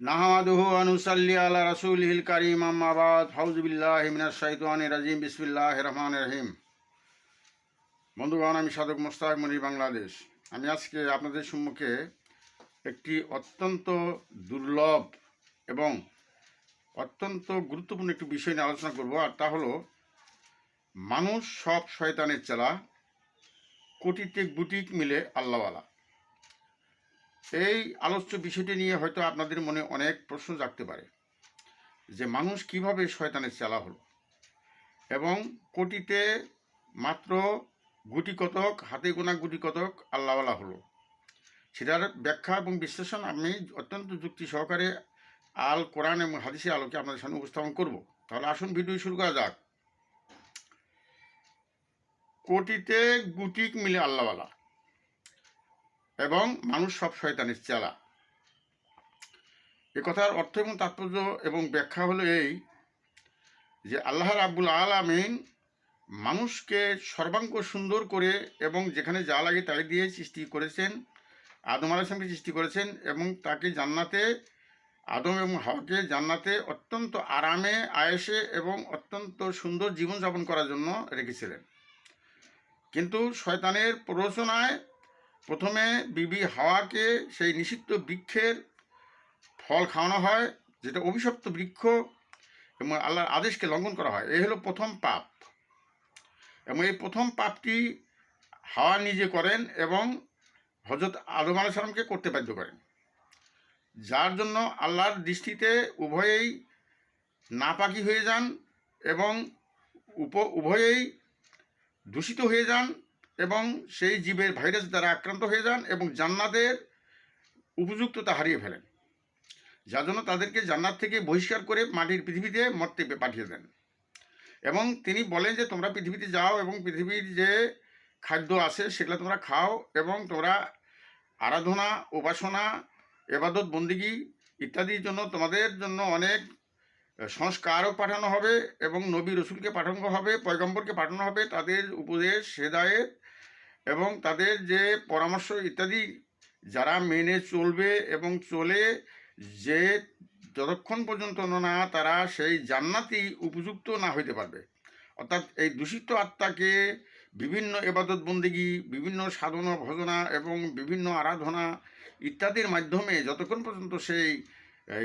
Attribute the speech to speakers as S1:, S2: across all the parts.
S1: নাহামাদুহু আনুসাল্লি আলা রাসূলিল কারীম, আম্মা বাদ। ফাউযু বিল্লাহি মিনাশ শাইতানির রাজিম। বিসমিল্লাহির রহমানির রহিম। বন্ধুগণ, আমি সাধক মোস্তাক মনির বাংলাদেশ। আমি আজকে আপনাদের সম্মুখে একটি অত্যন্ত দুর্লভ এবং অত্যন্ত গুরুত্বপূর্ণ একটি বিষয় নিয়ে আলোচনা করব, আর তা হলো মানুষ সব শয়তানের চেলা, কোটিতে বুটিক মিলে আল্লাহওয়ালা। এই আলোচ্য বিষয়টি নিয়ে হয়তো আপনাদের মনে অনেক প্রশ্ন জাগতে পারে যে মানুষ কীভাবে শয়তানের চালা হলো? এবং কোটিতে মাত্র গুটি কতক, হাতে গোনা গুটি কতক আল্লাহওয়ালা হলো? সেটার ব্যাখ্যা এবং বিশ্লেষণ আমি অত্যন্ত যুক্তি সহকারে আল কোরআন এবং হাদিসের আলোকে আপনাদের সামনে উপস্থাপন করব। তাহলে আসুন ভিডিও শুরু করা যাক। কোটিতে গুটিক মিলে আল্লাহওয়ালা। এবং মানুষ সব শয়তানের চেলা। এ কথার অর্থ এবং তাৎপর্য এবং ব্যাখ্যা হলো এই যে আল্লাহ রাব্বুল আলামিন মানুষকে সর্বাঙ্গ সুন্দর করে এবং যেখানে যা লাগে তাই দিয়ে সৃষ্টি করেছেন, আদম আলাইসলামকে সৃষ্টি করেছেন এবং তাকে জান্নাতে, আদম এবং হাওয়াকে জান্নাতে অত্যন্ত আরামে, আয়েসে এবং অত্যন্ত সুন্দর জীবনযাপন করার জন্য রেখেছিলেন। কিন্তু শয়তানের প্ররোচনায় প্রথমে বিবি হাওয়াকে সেই নিষিদ্ধ বৃক্ষের ফল খাওয়ানো হয়, যেটা অভিশপ্ত বৃক্ষ এবং আল্লাহর আদেশকে লঙ্ঘন করা হয়। এই হলো প্রথম পাপ। এবং এই প্রথম পাপটি হাওয়া নিজে করেন এবং হজরত আদম আলাহ সালামকে করতে বাধ্য করেন। যার জন্য আল্লাহর দৃষ্টিতে উভয়েই নাপাকি হয়ে যান এবং উপ, উভয়েই দূষিত হয়ে যান এবং সেই জীবের ভাইরাস দ্বারা আক্রান্ত হয়ে যান এবং জান্নাতের উপযুক্ততা হারিয়ে ফেলেন। যার জন্য তাদেরকে জান্নাত থেকে বহিষ্কার করে মাটির পৃথিবীতে মরতে পাঠিয়ে দেন। এবং তিনি বলেন যে, তোমরা পৃথিবীতে যাও এবং পৃথিবীর যে খাদ্য আছে সেগুলো তোমরা খাও এবং তোমরা আরাধনা, উপাসনা, এবাদত, বন্দিগি ইত্যাদির জন্য তোমাদের জন্য অনেক সংস্কারও পাঠানো হবে এবং নবী রসুলকে পাঠানো হবে, পয়গম্বরকে পাঠানো হবে। তাদের উপদেশ, হেদায়েত এবং তাদের যে পরামর্শ ইত্যাদি যারা মেনে চলবে এবং চলে যে যতক্ষণ পর্যন্ত না তারা সেই জান্নাতি উপযুক্ত না হইতে পারবে। অর্থাৎ এই দূষিত আত্মাকে বিভিন্ন এবাদত বন্দিগি, বিভিন্ন সাধনা, ভজনা এবং বিভিন্ন আরাধনা ইত্যাদির মাধ্যমে যতক্ষণ পর্যন্ত সেই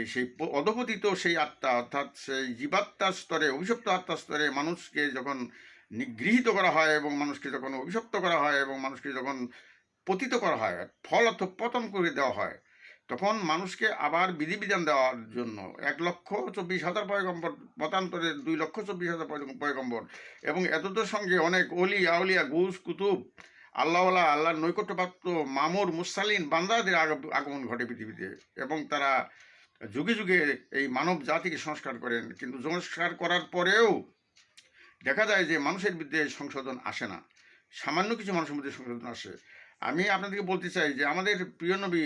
S1: সেই প- অধপতিত সেই আত্মা, অর্থাৎ সেই জীবাত্মার স্তরে, অভিশপ্ত আত্মার স্তরে মানুষকে যখন নিগৃহীত করা হয় এবং মানুষকে যখন অভিশপ্ত করা হয় এবং মানুষকে যখন পতিত করা হয়, ফল অর্থ পতন করে দেওয়া হয়, তখন মানুষকে আবার বিধিবিধান দেওয়ার জন্য এক লক্ষ চব্বিশ হাজার পয়গম্বর, মতান্তরে দুই লক্ষ চব্বিশ হাজার পয়- পয়গম্বর এবং এতদের সঙ্গে অনেক অলি, আউলিয়া গুস কুতুব, আল্লাহওয়ালা, আল্লাহর নৈকট্যপ্রাপ্ত মামুর মুসালিন বান্দাদের আগ- আগমন ঘটে পৃথিবীতে এবং তারা যুগে যুগে এই মানব জাতিকে সংস্কার করেন, কিন্তু সংস্কার করার পরেও দেখা যায় যে মানুষের বিরুদ্ধে সংশোধন আসে না। সামান্য কিছু মানুষের মধ্যে সংশোধন আসে। আমি আপনাদেরকে বলতে চাই যে আমাদের প্রিয় নবী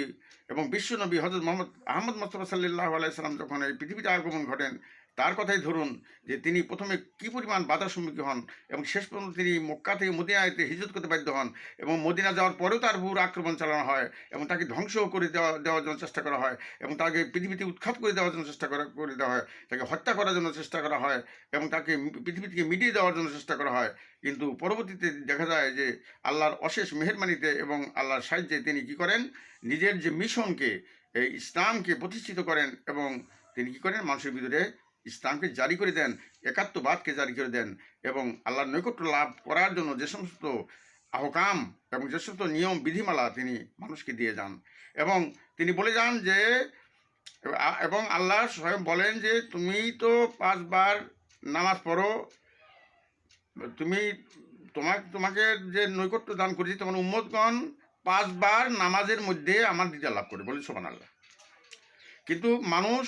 S1: এবং বিশ্ব নবী হজরত মোহাম্মদ আহমদ মোস্তফা সাল্লাহ আলাইসালাম যখন এই পৃথিবীতে আগমন ঘটেন তার কথাই ধরুন যে তিনি প্রথমে কী পরিমাণ বাধার সম্মুখীন হন এবং শেষ পর্যন্ত তিনি মক্কা থেকে মদিনাতে হিজত করতে বাধ্য হন এবং মদিনা যাওয়ার পরেও তার ভূর আক্রমণ চালানো হয় এবং তাকে ধ্বংস করে দেওয়া, দেওয়ার জন্য চেষ্টা করা হয় এবং তাকে পৃথিবীতে উৎখাত করে দেওয়ার জন্য চেষ্টা করা, করে দেওয়া হয়। তাকে হত্যা করার জন্য চেষ্টা করা হয় এবং তাকে পৃথিবী থেকে মিটিয়ে দেওয়ার জন্য চেষ্টা করা হয়। কিন্তু পরবর্তীতে দেখা যায় যে আল্লাহর অশেষ মেহরবানিতে এবং আল্লাহর সাহায্যে তিনি কি করেন? নিজের যে মিশনকে, এই ইসলামকে প্রতিষ্ঠিত করেন এবং তিনি কী করেন? মানুষের ভিতরে ইসলামকে জারি করে দেন, একাত্মবাদকে জারি করে দেন এবং আল্লাহর নৈকট্য লাভ করার জন্য যে সমস্ত আহকাম এবং যে সমস্ত নিয়ম, বিধিমালা তিনি মানুষকে দিয়ে যান এবং তিনি বলে যান যে, এবং আল্লাহ স্বয়ং বলেন যে, তুমি তো পাঁচবার নামাজ পড়ো, তুমি তোমাকে তোমাকে যে নৈকট্য দান করেছি তোমার উম্মতগণ পাঁচবার নামাজের মধ্যে আমার দিদা লাভ করে বলে সোমান আল্লাহ কিন্তু মানুষ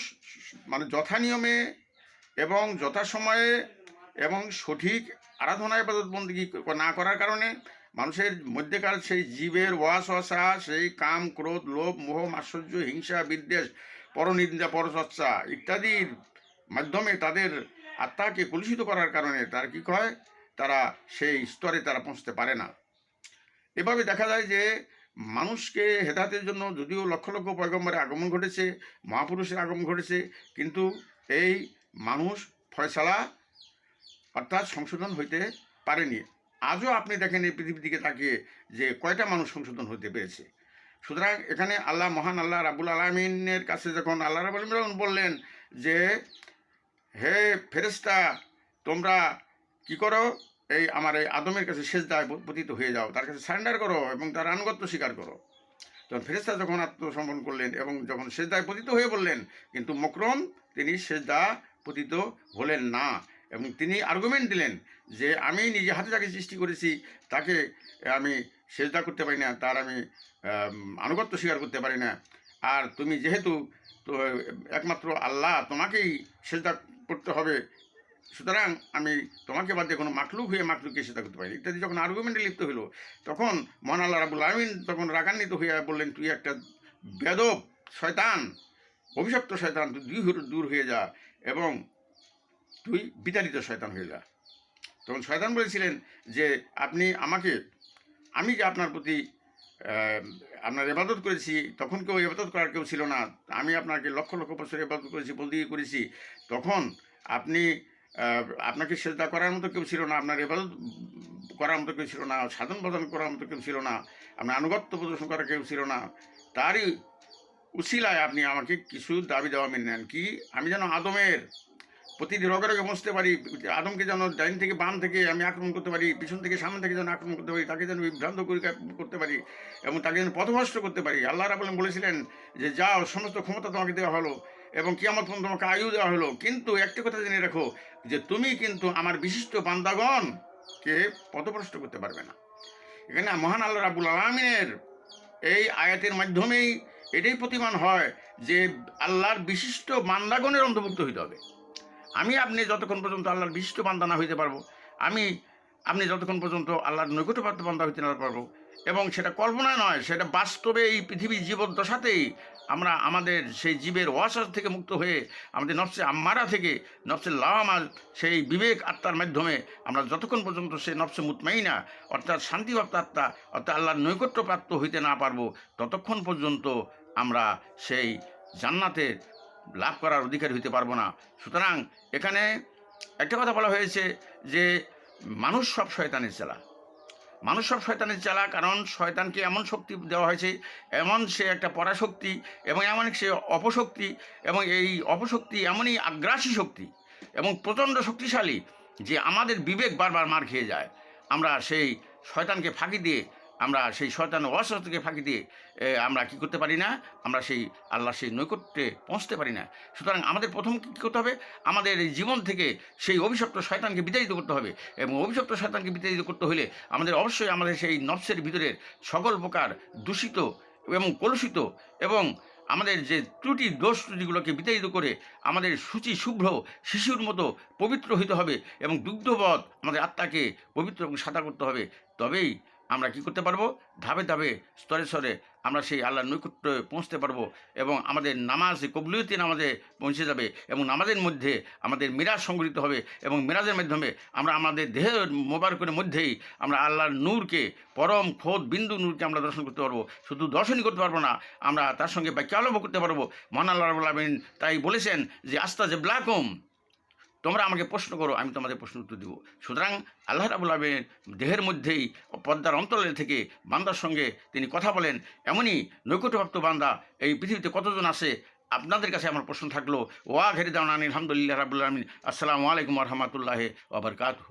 S1: মানে যথা নিয়মে এবং যথাসময়ে এবং সঠিক আরাধনা ইবাদত বন্দী না করার কারণে মানুষের মধ্যেকার সেই জীবের ওয়াস ওয়াসা সেই কাম, ক্রোধ, লোভ, মোহ মাশ্চর্য হিংসা, বিদ্বেষ, পরনিন্দা, পরচর্চা ইত্যাদির মাধ্যমে তাদের আত্মাকে কলুষিত করার কারণে তারা কী হয়? তারা সেই স্তরে তারা পৌঁছতে পারে না। এভাবে দেখা যায় যে মানুষকে হেদাতের জন্য যদিও লক্ষ লক্ষ পয়গম্বরের আগমন ঘটেছে, মহাপুরুষের আগমন ঘটেছে, কিন্তু এই মানুষ ফয়সালা অর্থাৎ সংশোধন হইতে পারেনি। আজও আপনি দেখেন এই পৃথিবীর দিকে তাকিয়ে যে কয়টা মানুষ সংশোধন হতে পেরেছে। সুতরাং এখানে আল্লাহ মহান আল্লাহ রাবুল আলমিনের কাছে যখন আল্লাহ রাবুল আলমিন বললেন যে, হে ফেরেস্তা তোমরা কি করো? এই আমার এই আদমের কাছে সেজদায় পতিত হয়ে যাও। তার কাছে সারেন্ডার করো এবং তার আনুগত্য স্বীকার করো। তখন ফেরেস্তা যখন আত্মসমর্পণ করলেন এবং যখন সেজদায় পতিত হয়ে বললেন, কিন্তু মকরম তিনি সেজদা পতিত হলেন না। এবং তিনি আর্গুমেন্ট দিলেন যে আমি নিজে হাতে যাকে সৃষ্টি করেছি, তাকে আমি সেজদা করতে পারি না, তার আমি আনুগত্য স্বীকার করতে পারি না। আর তুমি যেহেতু, তো, একমাত্র আল্লাহ তোমাকেই সেজদা করতে হবে, সুতরাং আমি তোমাকে বাদ কোনো মাকলুক হয়ে মাকলুককে সেটা করতে পারি ইত্যাদি যখন আর্গুমেন্টে লিপ্ত হলো, তখন মহান আল্লাহ রাবুল আমিন তখন রাগান্বিত হইয়া বললেন, তুই একটা বেদব শয়তান অভিশপ্ত শয়তান তুই হয়ে- দূর হয়ে যা এবং তুই বিতাড়িত শয়তান হয়ে যা। তখন শয়তান বলেছিলেন যে, আপনি আমাকে, আমি যে আপনার প্রতি আপনার ইবাদত করেছি, তখন কেউ ইবাদত করার কেউ ছিল না। আমি আপনাকে লক্ষ লক্ষ বছর ইবাদত করেছি বলদি করেছি। তখন আপনি আপনাকে সেজদা করার মতো কেউ ছিল না, আপনার ইবাদত করার মতো কেউ ছিল না সাধন প্রদান করার মতো কেউ ছিল না, আপনার আনুগত্য প্রদর্শন করার কেউ ছিল না। তারই উশিলায় আপনি আমাকে কিছু দাবি দেওয়া মেনে নেন। কি? আমি যেন আদমের প্রতিটি রগে রগে বসতে পারি, আদমকে যেন ডাইন থেকে বাম থেকে আমি আক্রমণ করতে পারি, পিছন থেকে সামনে থেকে যেন আক্রমণ করতে পারি, তাকে যেন বিভ্রান্ত করে করতে পারি এবং তাকে যেন পথভ্রষ্ট করতে পারি। আল্লাহ রাবুল বলেছিলেন যে, যাও, সমস্ত ক্ষমতা তোমাকে দেওয়া হলো এবং কিয়ামত পর্যন্ত তোমাকে আয়ু দেওয়া হলো। কিন্তু একটি কথা জেনে রাখো যে, তুমি কিন্তু আমার বিশিষ্ট বান্দাগণকে পথভ্রষ্ট করতে পারবে না। এখানে মহান আল্লাহ রাবুল আলমিনের এই আয়াতের মাধ্যমেই এটাই প্রতিমান হয় যে আল্লাহর বিশিষ্ট মান্দাগণের অন্তর্ভুক্ত হইতে হবে। আমি আপনি যতক্ষণ পর্যন্ত আল্লাহর বিশিষ্ট বান্দা না হইতে পারব, আমি আপনি যতক্ষণ পর্যন্ত আল্লাহর নৈকট্যপ্রাপ্ত বান্দা হইতে না পারব এবং সেটা কল্পনা নয়, সেটা বাস্তবে এই পৃথিবীর জীবদ্দশাতেই আমরা আমাদের সেই জীবের ওয়াসাস থেকে মুক্ত হয়ে আমাদের নফসে আম্মারা থেকে নফসে লামাল, সেই বিবেক আত্মার মাধ্যমে আমরা যতক্ষণ পর্যন্ত সেই নফসে মুতমাইনা, অর্থাৎ শান্তিপ্রাপ্ত আত্মা, অর্থাৎ আল্লাহর নৈকট্যপ্রাপ্ত হইতে না পারব, ততক্ষণ পর্যন্ত আমরা সেই জান্নাতের লাভ করার অধিকার হইতে পারব না। সুতরাং এখানে একটা কথা বলা হয়েছে যে, মানুষ সব শয়তানের চালা। মানুষ সব শয়তানের চালা, কারণ শয়তানকে এমন শক্তি দেওয়া হয়েছে, এমন সে একটা পরাশক্তি এবং এমন সে অপশক্তি এবং এই অপশক্তি এমনই আগ্রাসী শক্তি এবং প্রচণ্ড শক্তিশালী যে আমাদের বিবেক বারবার মার খেয়ে যায়। আমরা সেই শয়তানকে ফাঁকি দিয়ে আমরা সেই শয়তান অসত্যকে ফাঁকি দিয়ে আমরা কি করতে পারি না? আমরা সেই আল্লাহ সেই নৈকট্যে পৌঁছতে পারি না। সুতরাং আমাদের প্রথম কী করতে হবে? আমাদের জীবন থেকে সেই অভিশপ্ত শয়তানকে বিতাড়িত করতে হবে। এবং অভিশপ্ত শয়তানকে বিতাড়িত করতে হলে আমাদের অবশ্যই আমাদের সেই নফসের ভিতরের সকল প্রকার দূষিত এবং কলুষিত এবং আমাদের যে ত্রুটি, দোষ ত্রুটিগুলোকে বিতাড়িত করে আমাদের সূচি শুভ্র শিশুর মতো পবিত্র হইতে হবে এবং দুগ্ধবধ আমাদের আত্মাকে পবিত্র এবং সাদা করতে হবে। তবেই আমরা কি করতে পারব? ধাপে ধাপে, স্তরে স্তরে আমরা সেই আল্লাহর নৈকট্যে পৌঁছতে পারব এবং আমাদের নামাজ কবলিয়তি নামাজে পৌঁছে যাবে এবং নামাজের মধ্যে আমাদের মিরাজ সংগঠিত হবে এবং মিরাজের মাধ্যমে আমরা আমাদের দেহের মোবারকের মধ্যেই আমরা আল্লাহর নূরকে, পরম খোদ বিন্দু নূরকে আমরা দর্শন করতে পারব। শুধু দর্শনই করতে পারব না, আমরা তার সঙ্গে বাক্যালভ করতে পারব। মহান আল্লাহ তাই বলেছেন যে আস্তা যে ব্লাকম তোমরা আমাকে প্রশ্ন করো, আমি তোমাদের প্রশ্ন উত্তর দেবো। সুতরাং আল্লাহ রাবুল আলমের দেহের মধ্যেই পদ্মার অন্তরের থেকে বান্দার সঙ্গে তিনি কথা বলেন। এমনই নৈকট্যপ্রাপ্ত বান্দা এই পৃথিবীতে কতজন আছে? আপনাদের কাছে আমার প্রশ্ন থাকল, ওয়া ঘেরে দাওয়ান আলহামদুলিল্লাহ রাবুল আলমিন। আসসালামু আলাইকুম রহমতুল্লাহ ওবরকাতু